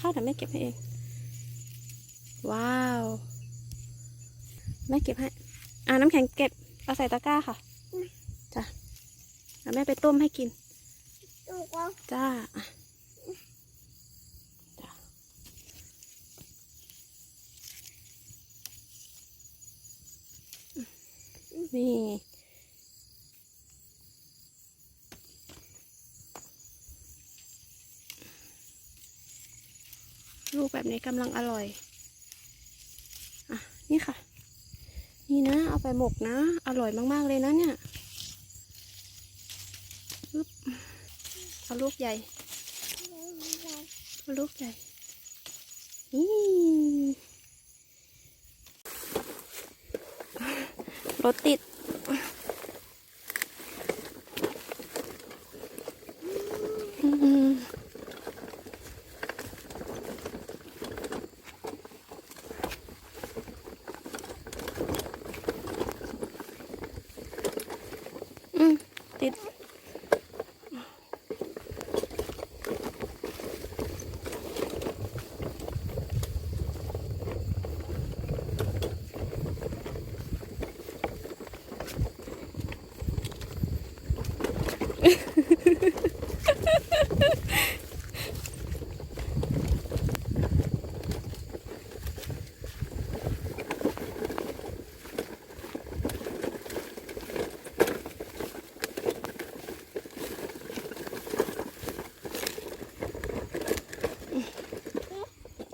นะคะเดี๋ยวแม่เก็บให้เอง ว้าวแม่เก็บให้ อ่าน้ำแข็งเก็บเอาใส่ตะกร้าค่ะจ้ะเดี๋ยวแม่ไปต้มให้กินจ้าจ้ะนี่ แบบนี้กำลังอร่อย อะ นี่ค่ะ นี่นะ เอาไปหมกนะ อร่อยมาก ๆ เลยนะเนี่ยปึ๊บเอาลูกใหญ่เอาลูกใหญ่ นี่รถติด อืม อืม ติด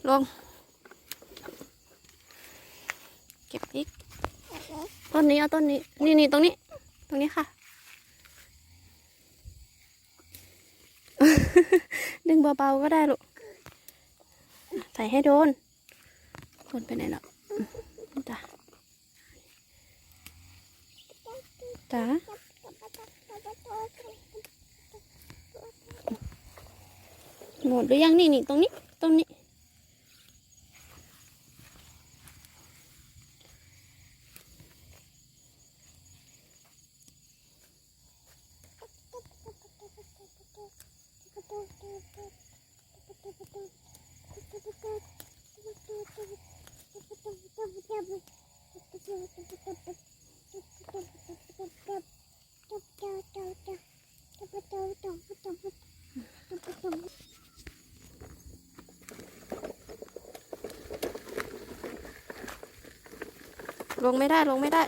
ลง เก็บอีกต้นนี้เอาต้นนี้ นี่นี่ตรงนี้ ตรงนี้ค่ะ ดึงเบาๆก็ได้ลูก ใส่ให้โดนโดนไปไหนแล้วจ้ะจ้ะหมดหรือยังนี่นี่ตรงนี้ ตรงนี้ ลงไม่ได้ลงไม่ได้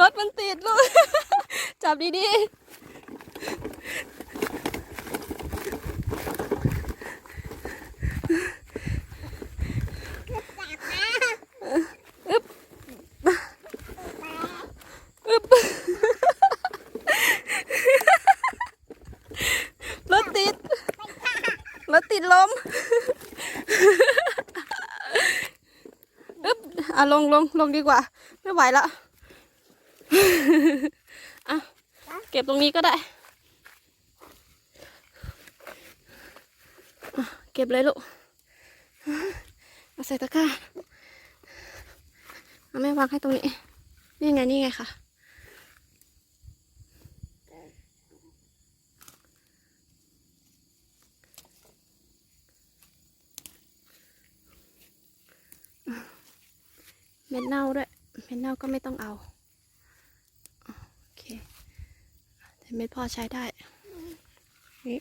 รถมันติดลูก จับดีๆอึ๊บอึ๊บรถติด รถติดลม อะลงลงลงดีกว่า ไม่ไหวแล้วอะเก็บตรงนี้ก็ได้ เก็บเลยลูกเอาใส่ตะกร้าเอาแม่วางให้ตรงนี้ นี่ไงนี่ไงค่ะ เม็ดเน่าด้วย เม็ดเน่าก็ไม่ต้องเอา โอเค แต่เม็ดพอใช้ได้ นี่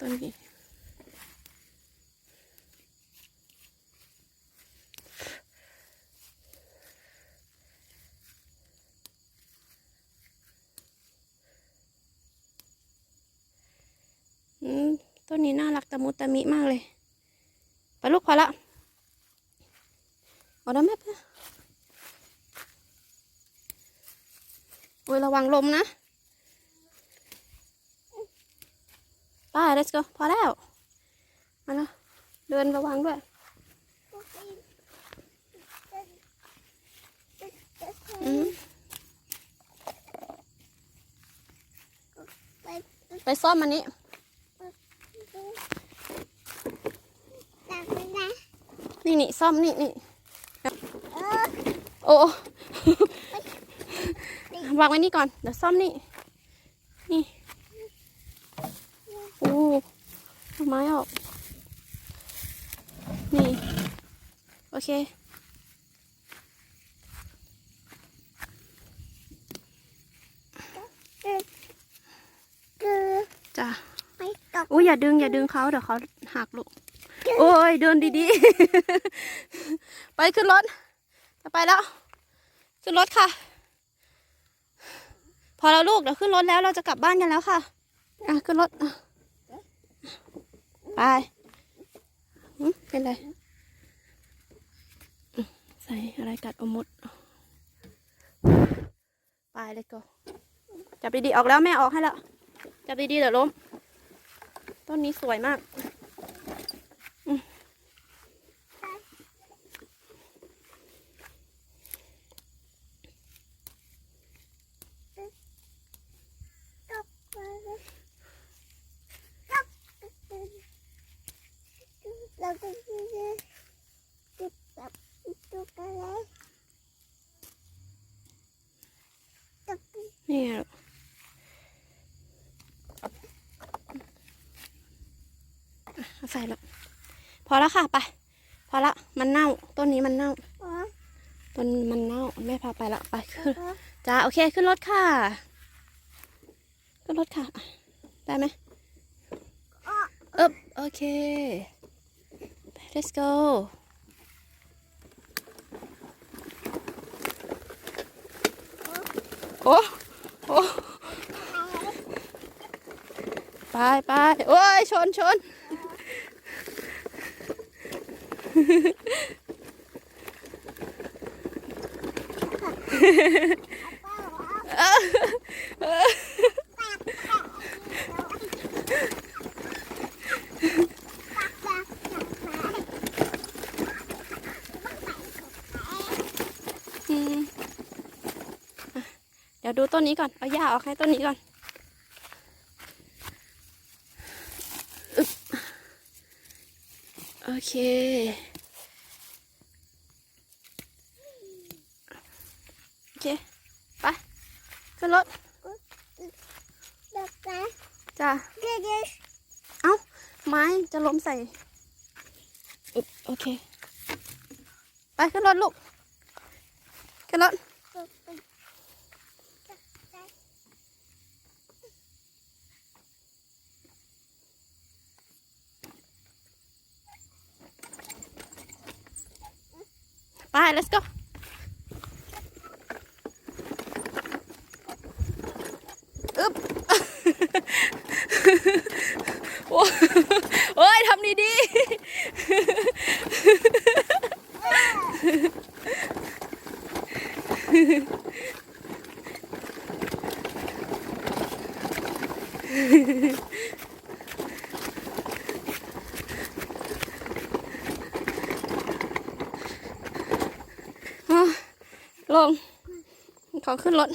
ต้นนี้อืมต้ นี้น่ารักตะมุตะมิมากเลย ไปลูกพอละเอาได้ไหมเพื่อโอ้ยระวังลมนะไป้า let's go พอแล้ว มาแล้ว เดินระวังด้วยไปไปซ่อมมันนี้ ตักไปนะ นี่นี่ซ่อมนี่นี่เออโอ้วางไว้นี่ก่อน เดี๋ยวซ่อมนี่ นี่โอ้เอาไม้ออก นี่ โอเคคือจ้ะไปตกอุ้ยอย่าดึงอย่าดึงเขาเดี๋ยวเขาหักลูก โอ้ยเดินดีๆ ไปขึ้นรถจะไปแล้ว ขึ้นรถค่ะ พอแล้วลูกเดี๋ยวขึ้นรถแล้วเราจะกลับบ้านกันแล้วค่ะอะขึ้นรถไปเป็นไรใส่อะไรกัดอมมดไปเลยก็จับดีๆออกแล้วแม่ออกให้แล้วจับดีๆเดี๋ยวล้มต้นนี้สวยมาก ตกไปตกเราจะจุดแบบจุดอะไรตก นี่ไงลูกอะเอาใส่แล้ว พอแล้วค่ะไปพอละมันเน่า ต้นนี้มันเน่าอ๋อต้นมันเน่าแม่พาไปละไปขึ้นอ๋อจ้าโอเคขึ้นรถค่ะขึ้นรถค่ะอะได้ไหมอ๋อเอ๊บโอเค let's go โอ้โอ้ไปไปโอ้ยชนชนอืมอะ เดี๋ยวดูต้นนี้ก่อน เอาหญ้าออกให้ต้นนี้ก่อนอึ๊บ โอเค โอเค ไป ขึ้นรถตกไปจ้าเดี๋ยวเดี๋ยวเอ้า ไม้จะล้มใส่อึ๊บโอเค ไป ขึ้นรถลูก ขึ้นรถ ตกไปตกไป ไป let's go อึ๊บโอ้โอ้ยทำดีๆ ลงขอขึ้นรถ